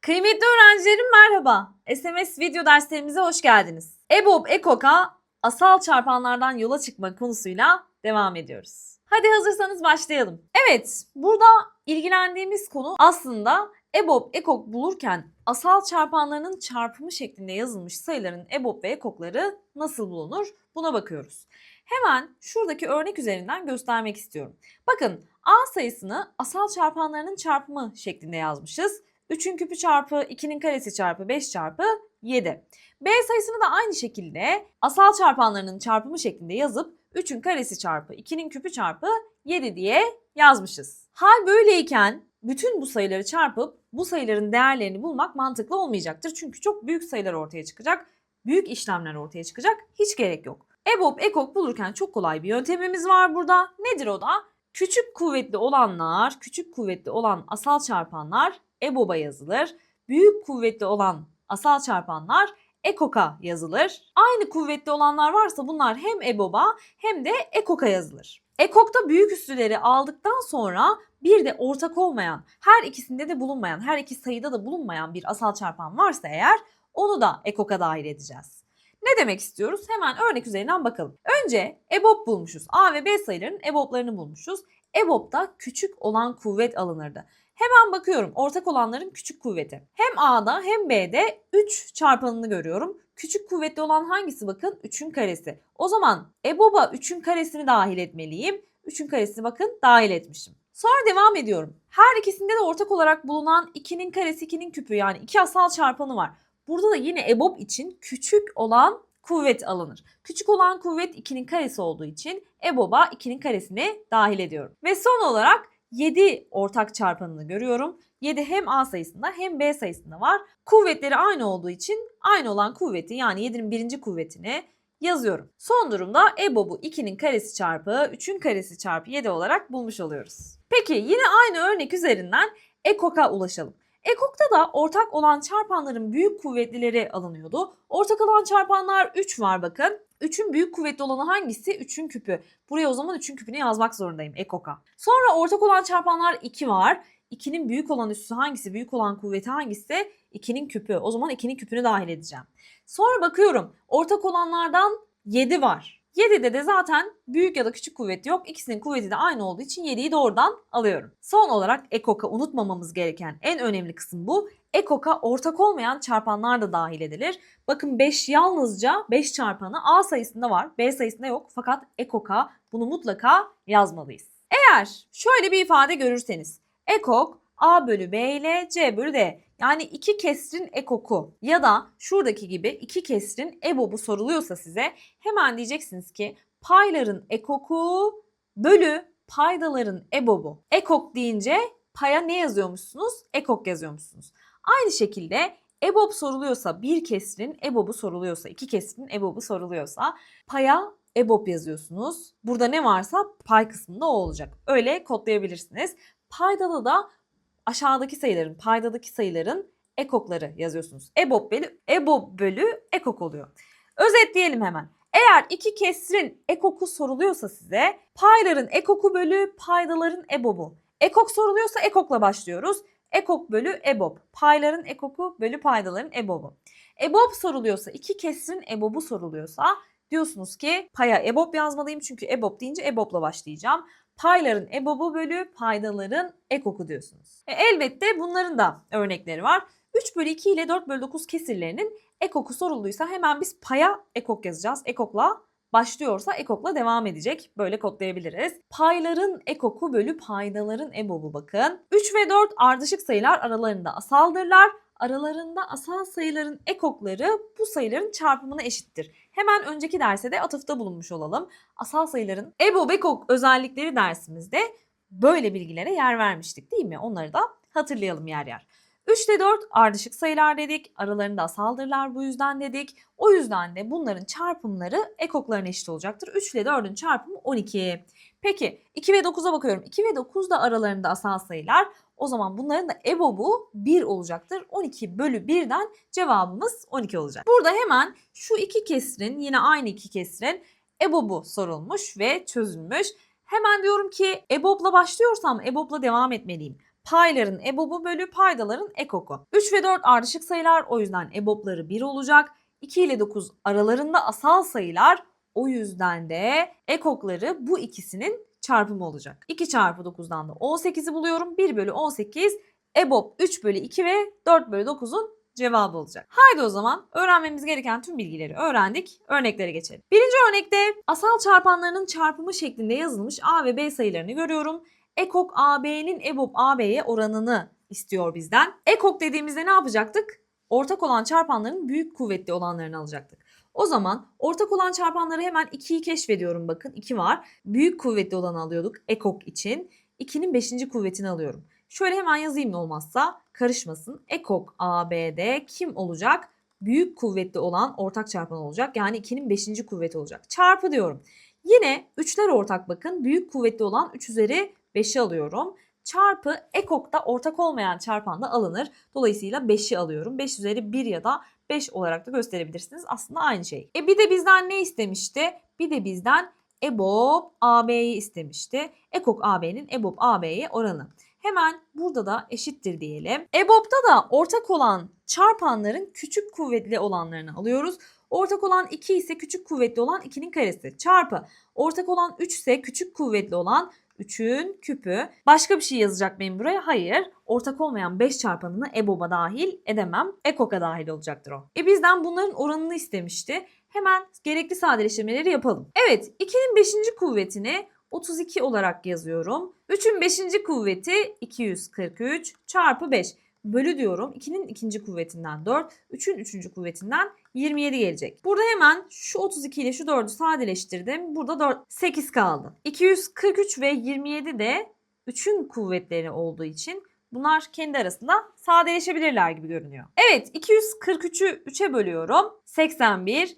Kıymetli öğrencilerim merhaba. SMS video derslerimize hoş geldiniz. EBOB, EKOK'a asal çarpanlardan yola çıkma konusuyla devam ediyoruz. Hadi hazırsanız başlayalım. Evet, burada ilgilendiğimiz konu aslında EBOB, EKOK bulurken asal çarpanlarının çarpımı şeklinde yazılmış sayıların EBOB ve EKOK'ları nasıl bulunur? Buna bakıyoruz. Hemen şuradaki örnek üzerinden göstermek istiyorum. Bakın A sayısını asal çarpanlarının çarpımı şeklinde yazmışız. 3'ün küpü çarpı 2'nin karesi çarpı 5 çarpı 7. B sayısını da aynı şekilde asal çarpanlarının çarpımı şeklinde yazıp 3'ün karesi çarpı 2'nin küpü çarpı 7 diye yazmışız. Hal böyleyken bütün bu sayıları çarpıp bu sayıların değerlerini bulmak mantıklı olmayacaktır. Çünkü çok büyük sayılar ortaya çıkacak. Büyük işlemler ortaya çıkacak. Hiç gerek yok. EBOB, EKOK bulurken çok kolay bir yöntemimiz var burada. Nedir o da? Küçük kuvvetli olanlar, küçük kuvvetli olan asal çarpanlar EBOB'a yazılır. Büyük kuvvetli olan asal çarpanlar EKOK'a yazılır. Aynı kuvvetli olanlar varsa bunlar hem EBOB'a hem de EKOK'a yazılır. EKOK'ta büyük üstüleri aldıktan sonra bir de ortak olmayan, her ikisinde de bulunmayan, her iki sayıda da bulunmayan bir asal çarpan varsa eğer onu da EKOK'a dahil edeceğiz. Ne demek istiyoruz? Hemen örnek üzerinden bakalım. Önce EBOB bulmuşuz. A ve B sayılarının EBOB'larını bulmuşuz. EBOB'da küçük olan kuvvet alınırdı. Hemen bakıyorum ortak olanların küçük kuvveti. Hem A'da hem B'de 3 çarpanını görüyorum. Küçük kuvvetli olan hangisi bakın? 3'ün karesi. O zaman EBOB'a 3'ün karesini dahil etmeliyim. 3'ün karesini bakın dahil etmişim. Sonra devam ediyorum. Her ikisinde de ortak olarak bulunan 2'nin karesi 2'nin küpü yani 2 asal çarpanı var. Burada da yine EBOB için küçük olan kuvvet alınır. Küçük olan kuvvet 2'nin karesi olduğu için EBOB'a 2'nin karesini dahil ediyorum. Ve son olarak 7 ortak çarpanını görüyorum. 7 hem A sayısında hem B sayısında var. Kuvvetleri aynı olduğu için aynı olan kuvveti yani 7'nin birinci kuvvetini yazıyorum. Son durumda EBOB'u 2'nin karesi çarpı 3'ün karesi çarpı 7 olarak bulmuş oluyoruz. Peki yine aynı örnek üzerinden EKOK'a ulaşalım. EKOK'ta da ortak olan çarpanların büyük kuvvetlileri alınıyordu. Ortak olan çarpanlar 3 var bakın. 3'ün büyük kuvvetli olanı hangisi? 3'ün küpü. Buraya o zaman 3'ün küpünü yazmak zorundayım EKOK'a. Sonra ortak olan çarpanlar 2 var. 2'nin büyük olan üssü hangisi? Büyük olan kuvveti hangisi? 2'nin küpü. O zaman 2'nin küpünü dahil edeceğim. Sonra bakıyorum. Ortak olanlardan 7 var. 7'de de zaten büyük ya da küçük kuvvet yok. İkisinin kuvveti de aynı olduğu için 7'yi doğrudan alıyorum. Son olarak EKOK'a unutmamamız gereken en önemli kısım bu. EKOK'a ortak olmayan çarpanlar da dahil edilir. Bakın 5 yalnızca 5 çarpanı A sayısında var. B sayısında yok. Fakat EKOK'a bunu mutlaka yazmalıyız. Eğer şöyle bir ifade görürseniz EKOK A bölü B ile C bölü D yani iki kesrin ekoku ya da şuradaki gibi iki kesrin EBOB'u soruluyorsa size hemen diyeceksiniz ki payların ekoku bölü paydaların EBOB'u. Ekok deyince paya ne yazıyormuşsunuz? Ekok yazıyormuşsunuz. Aynı şekilde EBOB soruluyorsa bir kesrin EBOB'u soruluyorsa iki kesrin EBOB'u soruluyorsa paya EBOB yazıyorsunuz. Burada ne varsa pay kısmında o olacak. Öyle kodlayabilirsiniz. Paydada da aşağıdaki sayıların, paydadaki sayıların ekokları yazıyorsunuz. EBOB bölü, EBOB bölü ekok oluyor. Özetleyelim hemen. Eğer iki kesrin ekoku soruluyorsa size payların ekoku bölü paydaların EBOB'u. Ekok soruluyorsa ekokla başlıyoruz. Ekok bölü EBOB. Payların ekoku bölü paydaların EBOB'u. EBOB soruluyorsa iki kesrin EBOB'u soruluyorsa diyorsunuz ki paya EBOB yazmalıyım çünkü EBOB deyince EBOB'la başlayacağım payların EBOB'u bölü paydaların ekoku diyorsunuz. E, elbette bunların da örnekleri var. 3 bölü 2 ile 4 bölü 9 kesirlerinin ekoku sorulduysa hemen biz paya ekok yazacağız. Ekokla başlıyorsa ekokla devam edecek. Böyle kodlayabiliriz. Payların ekoku bölü paydaların EBOB'u bakın. 3 ve 4 ardışık sayılar aralarında asaldırlar. Aralarında asal sayıların ekokları bu sayıların çarpımına eşittir. Hemen önceki derse de atıfta bulunmuş olalım. Asal sayıların EBOB ekok özellikleri dersimizde böyle bilgilere yer vermiştik değil mi? Onları da hatırlayalım yer yer. 3 ile 4 ardışık sayılar dedik. Aralarında asaldırlar bu yüzden dedik. O yüzden de bunların çarpımları ekoklarına eşit olacaktır. 3 ile 4'ün çarpımı 12. Peki 2 ve 9'a bakıyorum. 2 ve 9 da aralarında asal sayılar. O zaman bunların da EBOB'u 1 olacaktır. 12 bölü 1'den cevabımız 12 olacak. Burada hemen şu iki kesrin yine aynı iki kesrin EBOB'u sorulmuş ve çözülmüş. Hemen diyorum ki EBOB'la başlıyorsam EBOB'la devam etmeliyim. Payların EBOB'u bölü paydaların ekoku. 3 ve 4 ardışık sayılar o yüzden EBOB'ları 1 olacak. 2 ile 9 aralarında asal sayılar o yüzden de ekokları bu ikisinin çarpımı olacak. 2 çarpı 9'dan da 18'i buluyorum. 1 bölü 18 EBOB 3 bölü 2 ve 4 bölü 9'un cevabı olacak. Haydi o zaman öğrenmemiz gereken tüm bilgileri öğrendik. Örneklere geçelim. Birinci örnekte asal çarpanlarının çarpımı şeklinde yazılmış A ve B sayılarını görüyorum. Ekok AB'nin EBOB AB'ye oranını istiyor bizden. Ekok dediğimizde ne yapacaktık? Ortak olan çarpanların büyük kuvvetli olanlarını alacaktık. O zaman ortak olan çarpanları hemen 2'yi keşfediyorum bakın 2 var. Büyük kuvvetli olanı alıyorduk ekok için. 2'nin 5. kuvvetini alıyorum. Şöyle hemen yazayım olmazsa karışmasın. Ekok AB'de kim olacak? Büyük kuvvetli olan ortak çarpan olacak. Yani 2'nin 5. kuvveti olacak. Çarpı diyorum. Yine 3'ler ortak bakın. Büyük kuvvetli olan 3 üzeri 5'i alıyorum. Çarpı ekokta ortak olmayan çarpan da alınır. Dolayısıyla 5'i alıyorum. 5 üzeri 1 ya da 5 olarak da gösterebilirsiniz. Aslında aynı şey. E bir de bizden ne istemişti? Bir de bizden EBOB AB'yi istemişti. Ekok AB'nin EBOB AB'ye oranı. Hemen burada da eşittir diyelim. EBOB'da da ortak olan çarpanların küçük kuvvetli olanlarını alıyoruz. Ortak olan 2 ise küçük kuvvetli olan 2'nin karesi çarpı ortak olan 3 ise küçük kuvvetli olan 3'ün küpü. Başka bir şey yazacak mıyım buraya? Hayır. Ortak olmayan 5 çarpanını EBOB'a dahil edemem. EKOK'a dahil olacaktır o. E bizden bunların oranını istemişti. Hemen gerekli sadeleştirmeleri yapalım. Evet 2'nin 5. kuvvetini 32 olarak yazıyorum. 3'ün 5. kuvveti 243 çarpı 5 bölü diyorum. 2'nin ikinci kuvvetinden 4, 3'ün üçüncü kuvvetinden 27 gelecek. Burada hemen şu 32 ile şu 4'ü sadeleştirdim. Burada 4, 8 kaldı. 243 ve 27 de 3'ün kuvvetleri olduğu için bunlar kendi arasında sadeleşebilirler gibi görünüyor. Evet 243'ü 3'e bölüyorum. 81,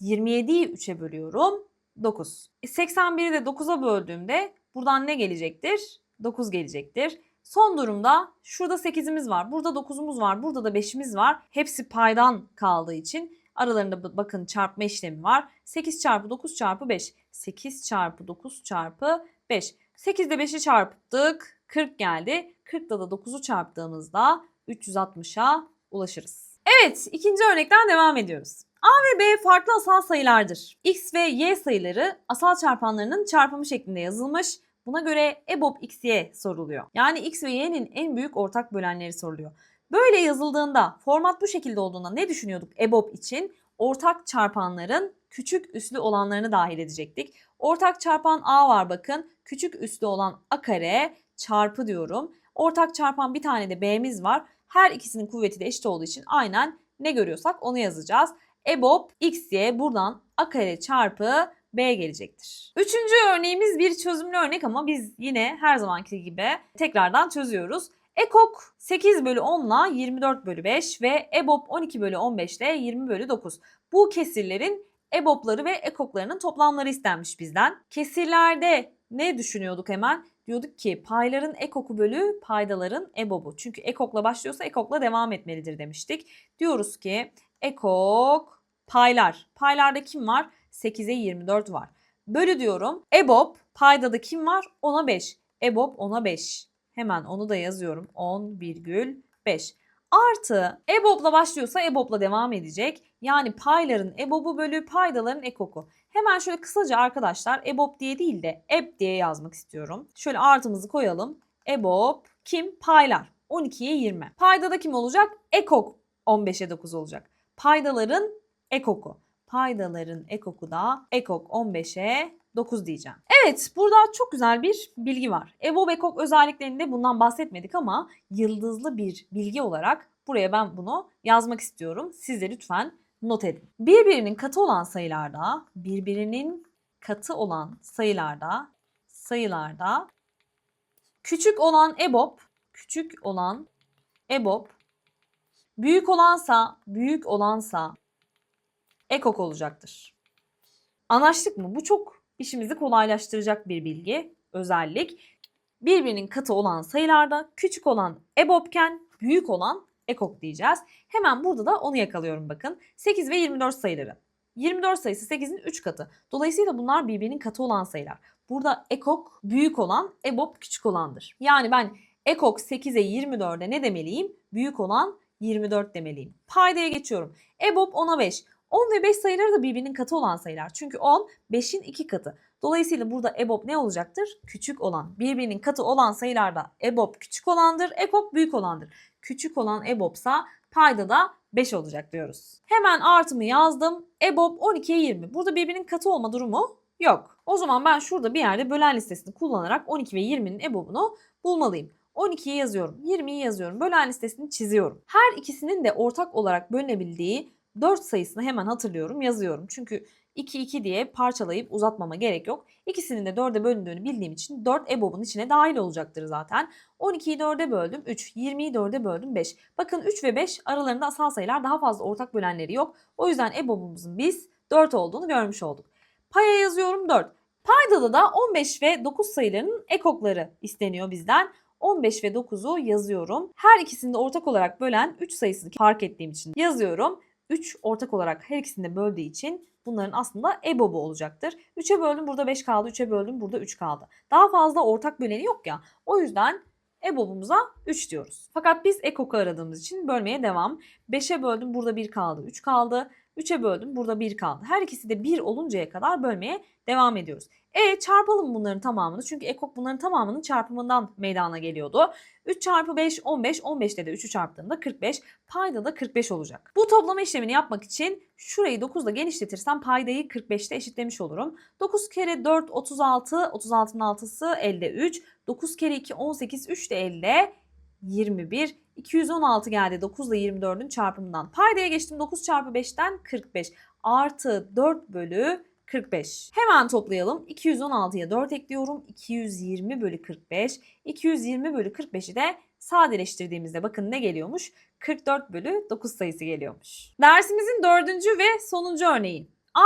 27'yi 3'e bölüyorum. 9. E 81'i de 9'a böldüğümde buradan ne gelecektir? 9 gelecektir. Son durumda şurada 8'imiz var, burada 9'umuz var, burada da 5'imiz var. Hepsi paydan kaldığı için aralarında bakın çarpma işlemi var. 8 çarpı 9 çarpı 5. 8 çarpı 9 çarpı 5. 8 ile 5'i çarptık. 40 geldi. 40 da da 9'u çarptığımızda 360'a ulaşırız. Evet ikinci örnekten devam ediyoruz. A ve B farklı asal sayılardır. X ve Y sayıları asal çarpanlarının çarpımı şeklinde yazılmış. Buna göre EBOB XY soruluyor. Yani X ve Y'nin en büyük ortak bölenleri soruluyor. Böyle yazıldığında, format bu şekilde olduğunda ne düşünüyorduk EBOB için? Ortak çarpanların küçük üslü olanlarını dahil edecektik. Ortak çarpan A var bakın. Küçük üslü olan A kare çarpı diyorum. Ortak çarpan bir tane de B'miz var. Her ikisinin kuvveti de eşit olduğu için aynen ne görüyorsak onu yazacağız. EBOB XY buradan A kare çarpı B gelecektir. Üçüncü örneğimiz bir çözümlü örnek ama biz yine her zamanki gibi tekrardan çözüyoruz. EKOK 8 bölü 10 ile 24 bölü 5 ve EBOB 12 bölü 15 ile 20 bölü 9. Bu kesirlerin EBOB'ları ve EKOK'larının toplamları istenmiş bizden. Kesirlerde ne düşünüyorduk hemen? Diyorduk ki payların EKOK'u bölü paydaların EBOB'u. Çünkü EKOK'la başlıyorsa EKOK'la devam etmelidir demiştik. Diyoruz ki EKOK paylar. Paylarda kim var? 8'e 24 var. Bölü diyorum. EBOB paydada kim var? 10'a 5. EBOB 10'a 5. Hemen onu da yazıyorum. 10,5. Artı EBOB'la başlıyorsa EBOB'la devam edecek. Yani payların EBOB'u bölü paydaların ekoku. Hemen şöyle kısaca arkadaşlar EBOB diye değil de EB diye yazmak istiyorum. Şöyle artımızı koyalım. EBOB kim? Paylar. 12'ye 20. Paydada kim olacak? Ekok 15'e 9 olacak. Paydaların ekoku. Paydaların ekoku da ekok 15'e 9 diyeceğim. Evet burada çok güzel bir bilgi var. EBOB ekok özelliklerinde bundan bahsetmedik ama yıldızlı bir bilgi olarak buraya ben bunu yazmak istiyorum. Siz de lütfen not edin. Birbirinin katı olan sayılarda, birbirinin katı olan sayılarda, sayılarda küçük olan EBOB, küçük olan EBOB, büyük olansa, büyük olansa ekok olacaktır. Anlaştık mı? Bu çok işimizi kolaylaştıracak bir bilgi, özellik. Birbirinin katı olan sayılarda küçük olan EBOB'ken büyük olan ekok diyeceğiz. Hemen burada da onu yakalıyorum bakın. 8 ve 24 sayıları. 24 sayısı 8'in 3 katı. Dolayısıyla bunlar birbirinin katı olan sayılar. burada ekok büyük olan, EBOB küçük olandır. Yani ben ekok 8'e 24'e ne demeliyim? Büyük olan 24 demeliyim. Paydaya geçiyorum. EBOB 10'a 5. 10 ve 5 sayıları da birbirinin katı olan sayılar. Çünkü 10 5'in 2 katı. Dolayısıyla burada EBOB ne olacaktır? Küçük olan. Birbirinin katı olan sayılarda EBOB küçük olandır, ekok büyük olandır. Küçük olan EBOB'sa payda da 5 olacak diyoruz. Hemen artımı yazdım. EBOB 12'ye 20. Burada birbirinin katı olma durumu yok. O zaman ben şurada bir yerde bölen listesini kullanarak 12 ve 20'nin EBOB'unu bulmalıyım. 12'yi yazıyorum, 20'yi yazıyorum, bölen listesini çiziyorum. Her ikisinin de ortak olarak bölünebildiği 4 sayısını hemen hatırlıyorum, yazıyorum. Çünkü 2 2 diye parçalayıp uzatmama gerek yok. İkisinin de 4'e bölündüğünü bildiğim için 4 EBOB'un içine dahil olacaktır zaten. 12'yi 4'e böldüm 3, 20'yi 4'e böldüm 5. Bakın 3 ve 5 aralarında asal sayılar daha fazla ortak bölenleri yok. O yüzden EBOB'umuzun biz 4 olduğunu görmüş olduk. Paya yazıyorum 4. Paydada da 15 ve 9 sayılarının ekokları isteniyor bizden. 15 ve 9'u yazıyorum. Her ikisini de ortak olarak bölen 3 sayısını fark ettiğim için yazıyorum. 3 ortak olarak her ikisini böldüğü için bunların aslında EBOB'u olacaktır. 3'e böldüm burada 5 kaldı, 3'e böldüm burada 3 kaldı. Daha fazla ortak böleni yok ya. O yüzden EBOB'umuza 3 diyoruz. Fakat biz EKOK'u aradığımız için bölmeye devam. 5'e böldüm burada 1 kaldı, 3 kaldı. 3'e böldüm burada 1 kaldı. Her ikisi de 1 oluncaya kadar bölmeye devam ediyoruz. E çarpalım bunların tamamını. Çünkü ekok bunların tamamının çarpımından meydana geliyordu. 3 çarpı 5 15. 15'te de 3'ü çarptığımda 45. Payda da 45 olacak. Bu toplama işlemini yapmak için şurayı 9 ile genişletirsem paydayı 45'te eşitlemiş olurum. 9 kere 4 36. 36'nın 6'sı elde 3. 9 kere 2 18. 3 de elde 21. 216 geldi 9 ile 24'ün çarpımından. Paydaya geçtim 9 çarpı 5'ten 45. Artı 4 bölü 45. Hemen toplayalım. 216'ya 4 ekliyorum. 220 bölü 45. 220 bölü 45'i de sadeleştirdiğimizde bakın ne geliyormuş? 44 bölü 9 sayısı geliyormuş. Dersimizin dördüncü ve sonuncu örneği. A,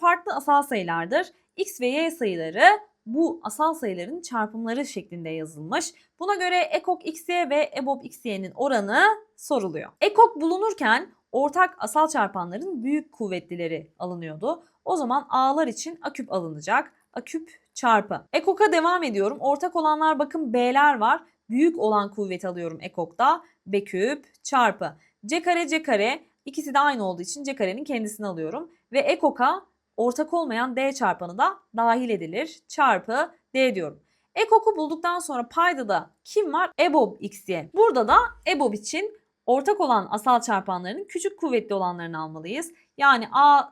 farklı asal sayılardır. X ve Y sayıları bu asal sayıların çarpımları şeklinde yazılmış. Buna göre ekok xy ve ebob xy'nin oranı soruluyor. Ekok bulunurken ortak asal çarpanların büyük kuvvetlileri alınıyordu. O zaman a'lar için a küp alınacak. A küp çarpı. Ekok'a devam ediyorum. Ortak olanlar bakın b'ler var. Büyük olan kuvvet alıyorum ekokta. B küp çarpı. C kare C kare ikisi de aynı olduğu için C karenin kendisini alıyorum. Ve ekok'a ortak olmayan D çarpanı da dahil edilir. Çarpı D diyorum. Ekok'u bulduktan sonra payda da kim var? EBOB xy. Burada da EBOB için ortak olan asal çarpanların küçük kuvvetli olanlarını almalıyız. Yani A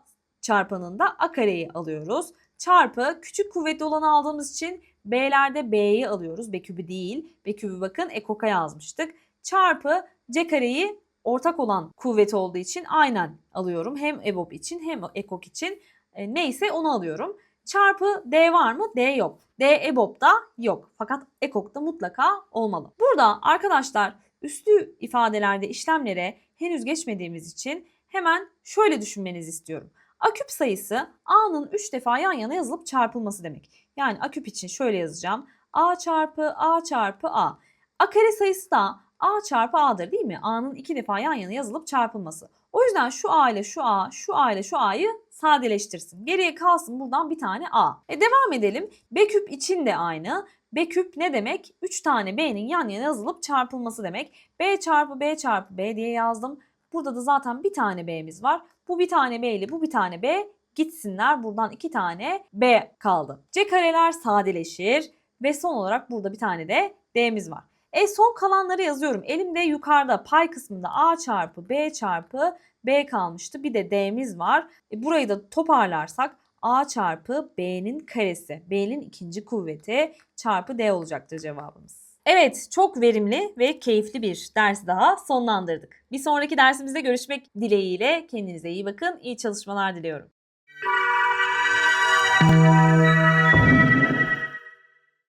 çarpanında A kareyi alıyoruz. Çarpı küçük kuvvetli olanı aldığımız için B'lerde B'yi alıyoruz. B kübü değil. B kübü bakın ekok'a yazmıştık. Çarpı C kareyi ortak olan kuvvet olduğu için aynen alıyorum. Hem EBOB için hem ekok için. E, neyse onu alıyorum. Çarpı D var mı? D yok. D EBOB'da yok. Fakat ekok'ta mutlaka olmalı. Burada arkadaşlar üslü ifadelerde işlemlere henüz geçmediğimiz için hemen şöyle düşünmenizi istiyorum. A küp sayısı A'nın 3 defa yan yana yazılıp çarpılması demek. Yani A küp için şöyle yazacağım. A çarpı A çarpı A. A kare sayısı da A çarpı A'dır değil mi? A'nın 2 defa yan yana yazılıp çarpılması. O yüzden şu A ile şu A, şu A ile şu A'yı sadeleştirsin. Geriye kalsın buradan bir tane A. E devam edelim. B küp için de aynı. B küp ne demek? 3 tane B'nin yan yana yazılıp çarpılması demek. B çarpı B çarpı B diye yazdım. Burada da zaten bir tane B'miz var. Bu bir tane B ile bu bir tane B gitsinler. Buradan iki tane B kaldı. C kareler sadeleşir ve son olarak burada bir tane de D'miz var. E son kalanları yazıyorum. Elimde yukarıda pay kısmında A çarpı B çarpı B kalmıştı. Bir de D'miz var. E burayı da toparlarsak A çarpı B'nin karesi. B'nin ikinci kuvveti çarpı D olacaktır cevabımız. Evet, çok verimli ve keyifli bir ders daha sonlandırdık. Bir sonraki dersimizde görüşmek dileğiyle kendinize iyi bakın. İyi çalışmalar diliyorum.